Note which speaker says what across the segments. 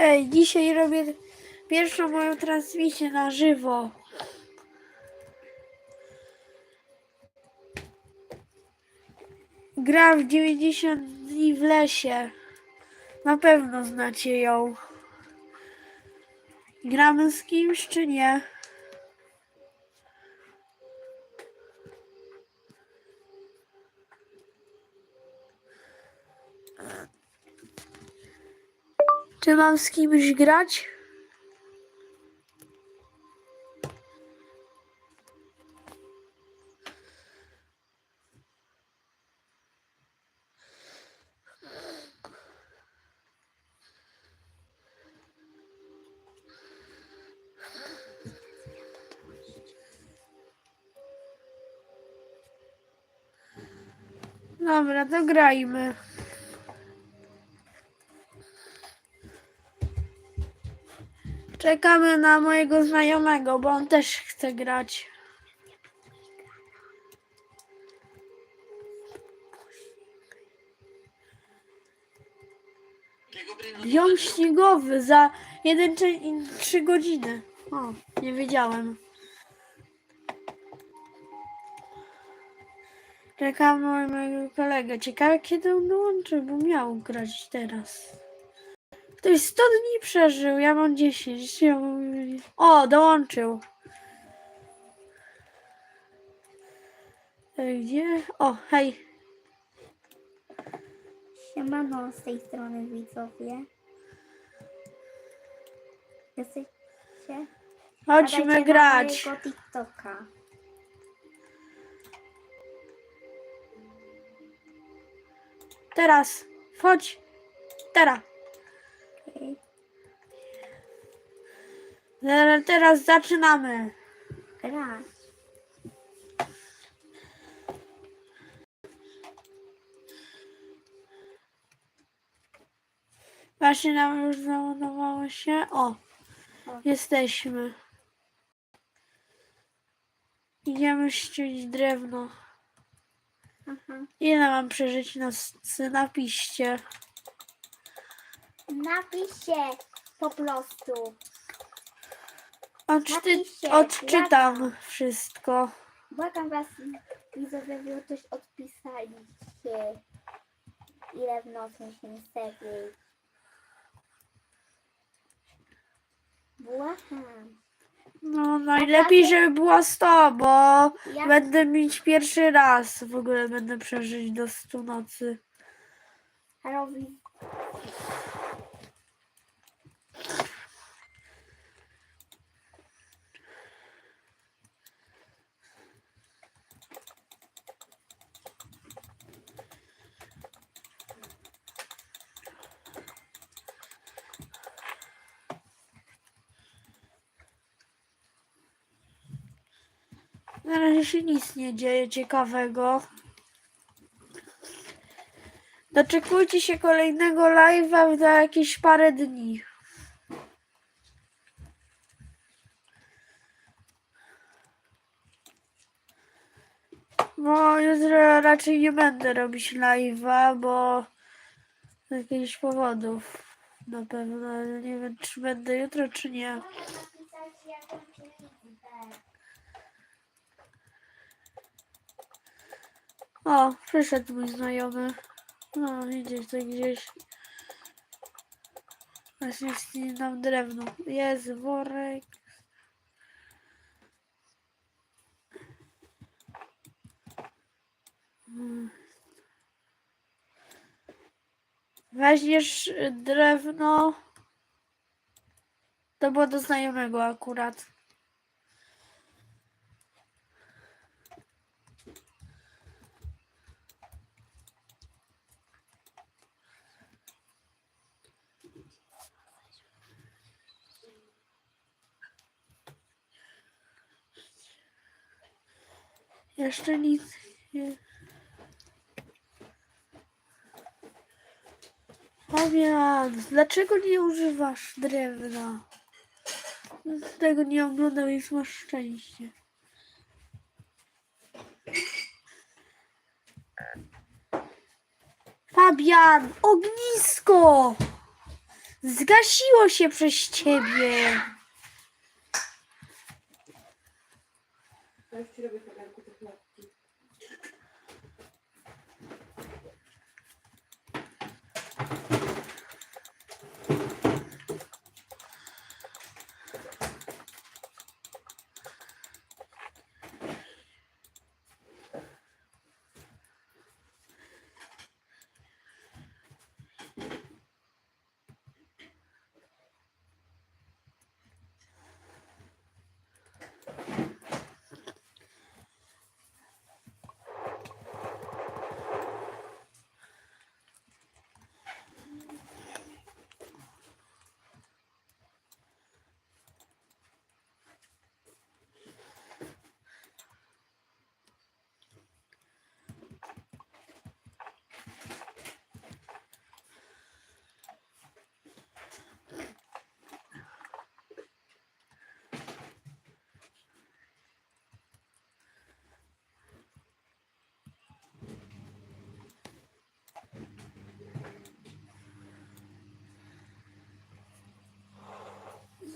Speaker 1: Ej, dzisiaj robię pierwszą moją transmisję na żywo. Gram w 90 dni w lesie. Na pewno znacie ją. Gramy z kimś czy nie? Czy mam z kimś grać? Dobra, to grajmy. Czekamy na mojego znajomego, bo on też chce grać. Biom śniegowy za 1-3 godziny. O, nie wiedziałem. Czekam na mojego kolegę. Ciekawe kiedy on dołączy, bo miał grać teraz. Ktoś 100 dni przeżył, ja mam 10. Ja mam- O, dołączył. Gdzie? O, hej.
Speaker 2: Siemano z tej strony widzowie. Jesteście?
Speaker 1: Chodźmy grać.
Speaker 2: Na mojego TikToka.
Speaker 1: Teraz. Chodź. Teraz. Teraz- Teraz zaczynamy.
Speaker 2: Grać.
Speaker 1: Właśnie nam już załadowało się. O, jesteśmy. Idziemy ściąć drewno.
Speaker 2: Aha.
Speaker 1: Ile mam przeżyć na napiście?
Speaker 2: Napiszcie po prostu.
Speaker 1: Odczy
Speaker 2: Napiszcie,
Speaker 1: odczytam wszystko.
Speaker 2: Błagam was widzowie, by coś odpisaliście. Ile w nocy musimy serii. Błagam.
Speaker 1: No najlepiej, żeby było 100, bo
Speaker 2: Ja
Speaker 1: będę mieć pierwszy raz. W ogóle będę przeżyć do 100 nocy.
Speaker 2: robi
Speaker 1: Na razie się nic nie dzieje ciekawego. Doczekujcie się kolejnego live'a za jakieś parę dni. Bo jutro raczej nie będę robić live'a, bo z jakichś powodów na pewno. Nie wiem, czy będę jutro, czy nie. O, przyszedł mój znajomy. No, idzie tutaj gdzieś. Właśnie ścinie nam drewno. Jest worek. Mm. Weźmiesz drewno. To było do znajomego akurat. Jeszcze nic nie. Fabian, dlaczego nie używasz drewna? Tego nie oglądał, więc masz szczęście. Fabian, ognisko! Zgasiło się przez ciebie.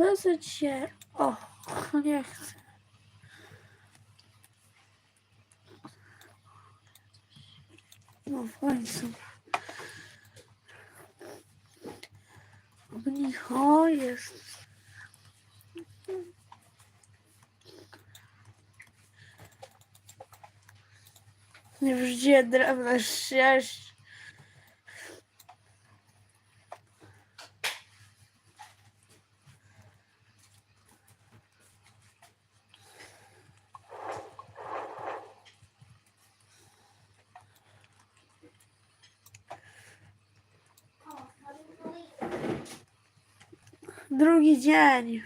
Speaker 1: Zasyć się. O, nie chcę. No w końcu. Ognicho jest. Już gdzie drewno sześć. Drugi dzień.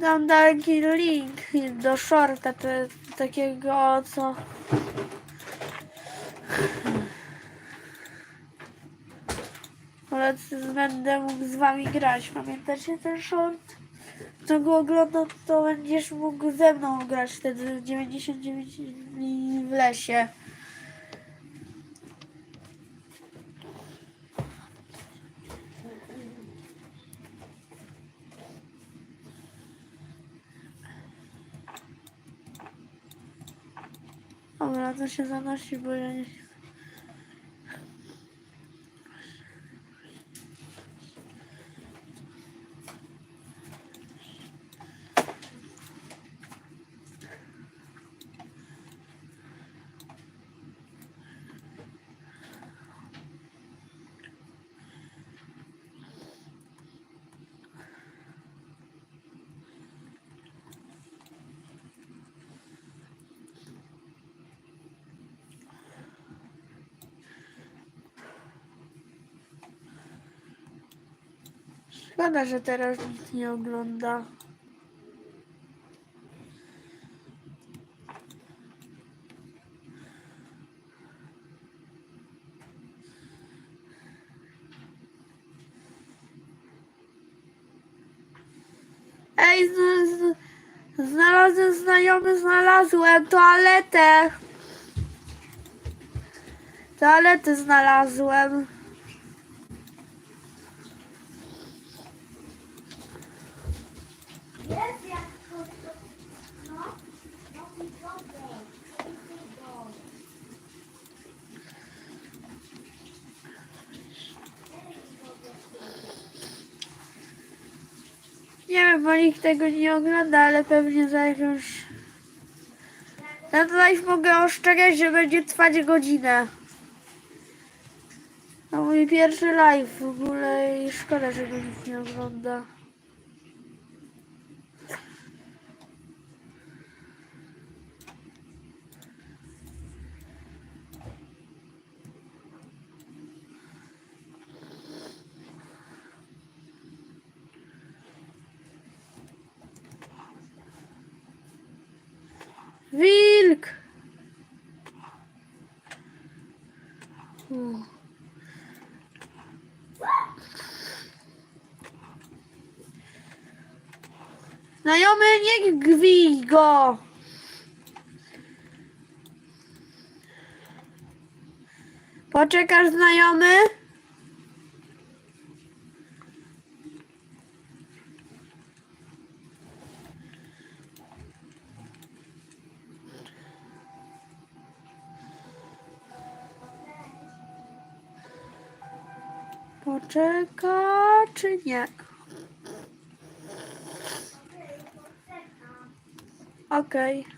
Speaker 1: Dam taki link do shorta te, takiego co ale będę mógł z wami grać. Pamiętacie ten short? Kto go oglądał, to będziesz mógł ze mną grać wtedy 99 dni w lesie. Dobra, to się zanosi, bo ja nie... Szkoda, że teraz nikt nie ogląda. Ej, znalazłem znajomy, znalazłem toaletę. Toaletę znalazłem.
Speaker 2: Jest jak to, to no, no i wodę.
Speaker 1: Nie wiem, bo nikt tego nie ogląda, ale pewnie za jakąś... Ten live mogę oszczędzać, że będzie trwać godzinę. To mój pierwszy live w ogóle i szkoda, że go nikt nie ogląda. Znajomy, nie gwij go! Poczekasz znajomy? Poczeka czy nie? Okej. Hmm.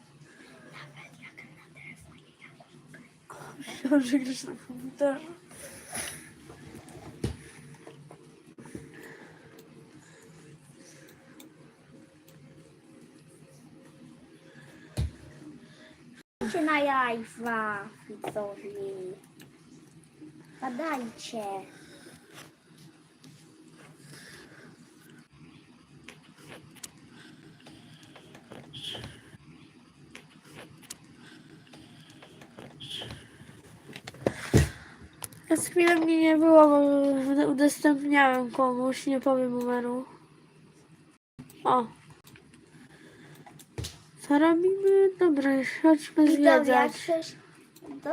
Speaker 1: że grasz na komputerze.
Speaker 2: Na live'a, widzowie. Badajcie.
Speaker 1: Przez chwilę mnie nie było, bo udostępniałem komuś, nie powiem numeru. O. Co robimy? Dobra, chodźmy zwiedzać.
Speaker 2: do,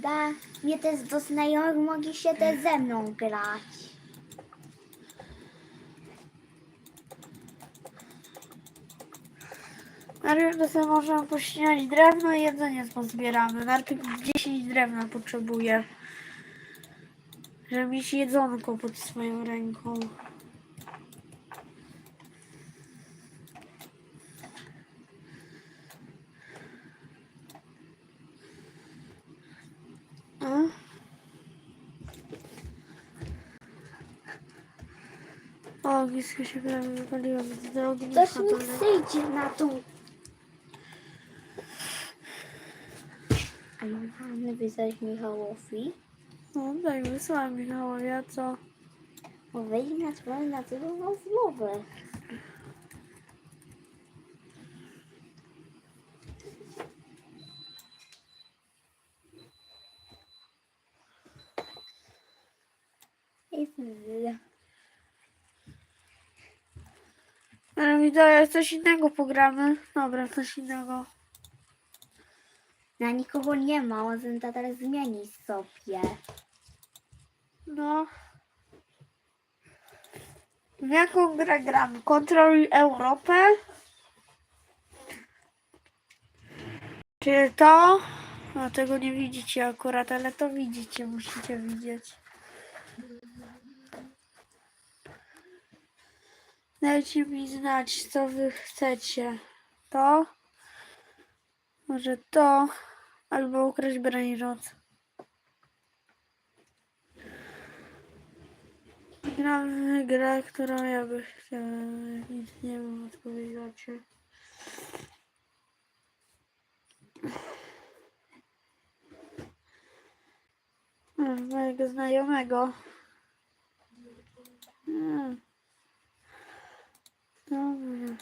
Speaker 2: da mnie też do znajomych, mogli się też ze mną grać.
Speaker 1: Najpierw to sobie możemy pościnać drewno i jedzenie pozbieramy. Najpierw 10 drewna potrzebuję. Żeby mieć jedzonko pod swoją ręką. O, ognisko się prawie wypaliło z drogi.
Speaker 2: Ktoś mi przyjdzie na tą... A mamy wysłać Michałowi.
Speaker 1: No, daj, wysłałem Michałowi, a co?
Speaker 2: Bo wejdzie na swoją na całą rozmowę.
Speaker 1: Ale daje coś innego pogramy. Dobra, coś innego.
Speaker 2: Na nikogo nie ma, on to teraz zmienić sobie.
Speaker 1: No. W jaką grę gramy? Kontroluj Europę? Czy to? No tego nie widzicie akurat, ale to widzicie, musicie widzieć. Dajcie mi znać, co wy chcecie. To? Może to? Albo ukraść brainrot. Gramy grę, którą ja bym chciała. Nic nie wiem, odpowiedziacie. Mam mojego znajomego. Hmm. Dobra.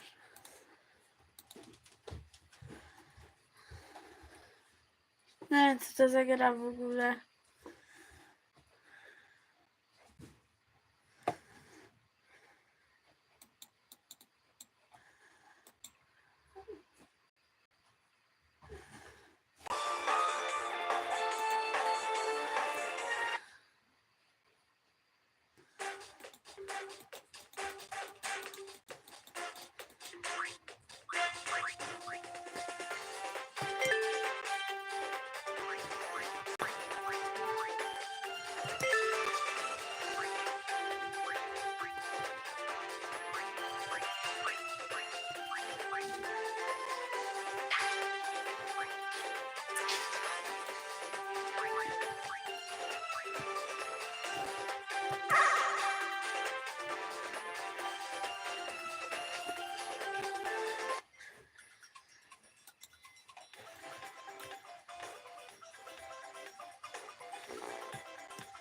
Speaker 1: Nie wiem, co to za gra w ogóle.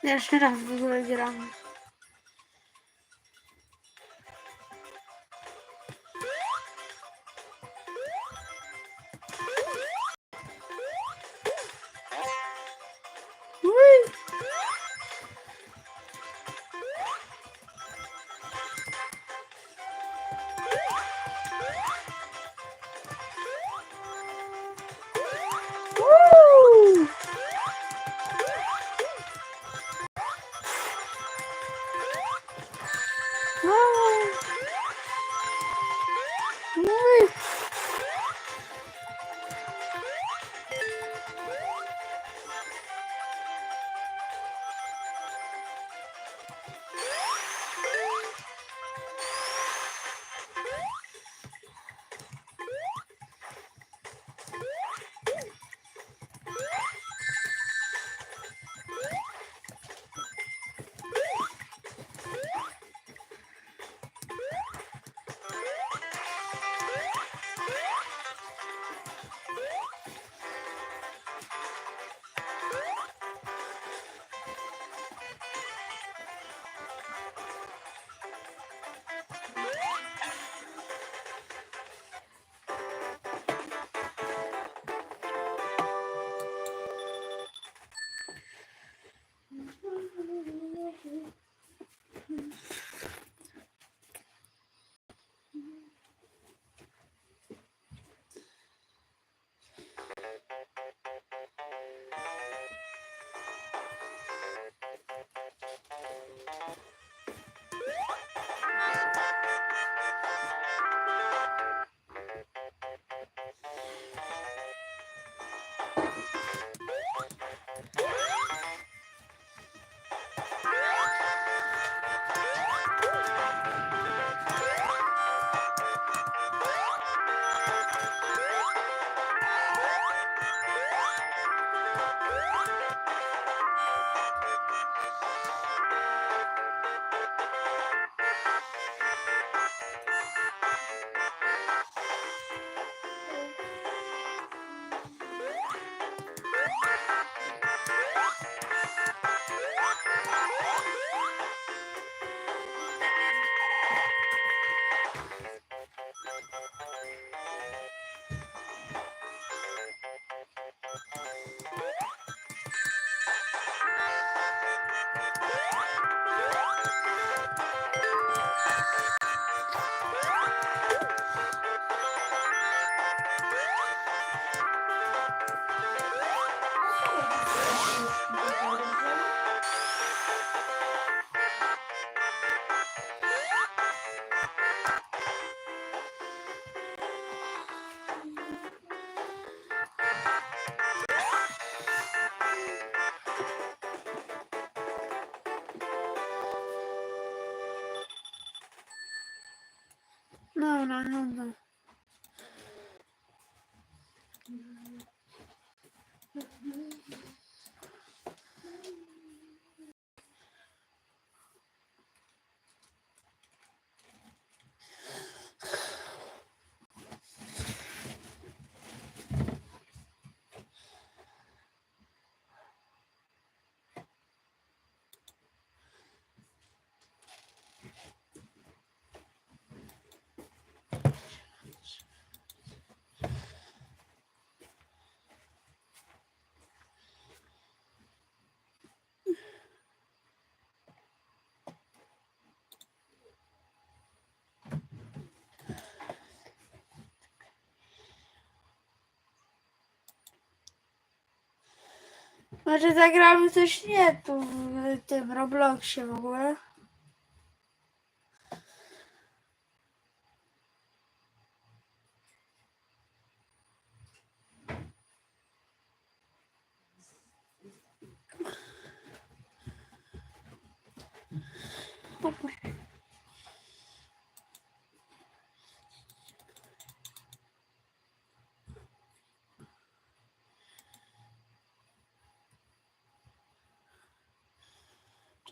Speaker 1: Jeszcze raz w ogóle gramy. Dobra, dobra. Może zagramy coś nie tu w tym Robloxie w ogóle. Dobra.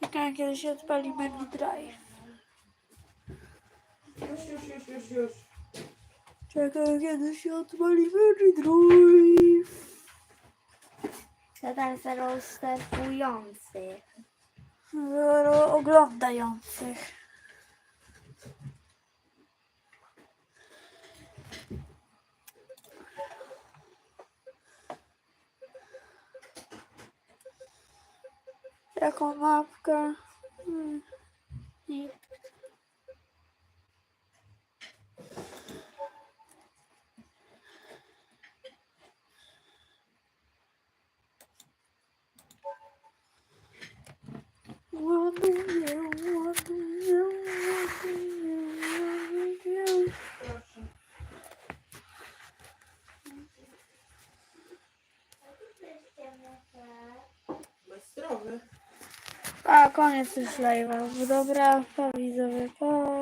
Speaker 1: Czekam, kiedy się odpali Menu Drive.
Speaker 3: Już, już, już, już, już.
Speaker 1: Czekam, kiedy się odpali Menu Drive.
Speaker 2: To tam za obserwujących.
Speaker 1: Zero oglądających. Jaką mapkę? Hmm. Nie. A, koniec już live'a. Dobra, pa widzowie, pa.